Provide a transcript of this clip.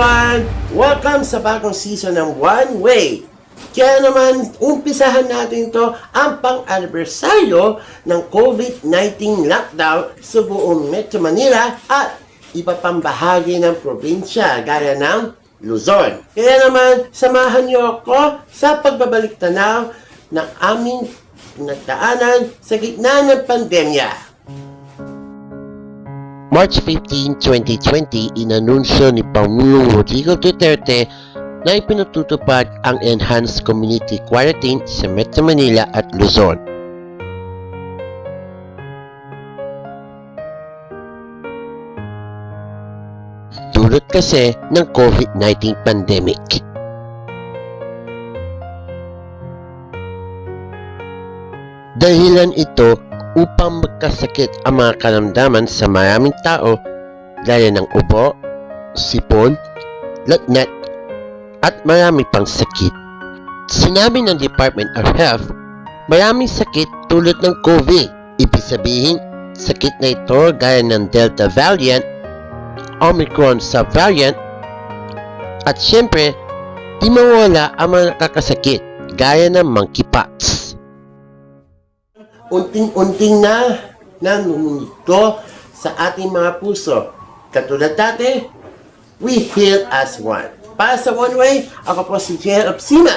everyone! Welcome sa bagong season ng One Way. Kaya naman, umpisahan natin to ang pang-anibersaryo ng COVID-19 lockdown sa buong Metro Manila at iba pang bahagi ng probinsya gaya ng Luzon. Kaya naman, samahan niyo ako sa pagbabalik tanaw ng aming pinagdaanan sa gitna ng pandemya. March 15, 2020, inanunsyo ni Pangulong Rodrigo Duterte na ipinatutupad ang Enhanced Community Quarantine sa Metro Manila at Luzon. Dulot kasi ng COVID-19 pandemic. Dahilan ito upang magkasakit ang mga karamdaman sa maraming tao gaya ng ubo, sipon, lagnat, at marami pang sakit. Sinabi ng Department of Health, maraming sakit tulad ng COVID. Ibig sabihin, sakit na ito gaya ng Delta variant, Omicron subvariant, at syempre, di mawala ang mga nakakasakit gaya ng monkeypox unting-unting na nanununito sa ating mga puso. Katulad dati, we heal as one. Para sa One Way, ako po si Jer Opsina.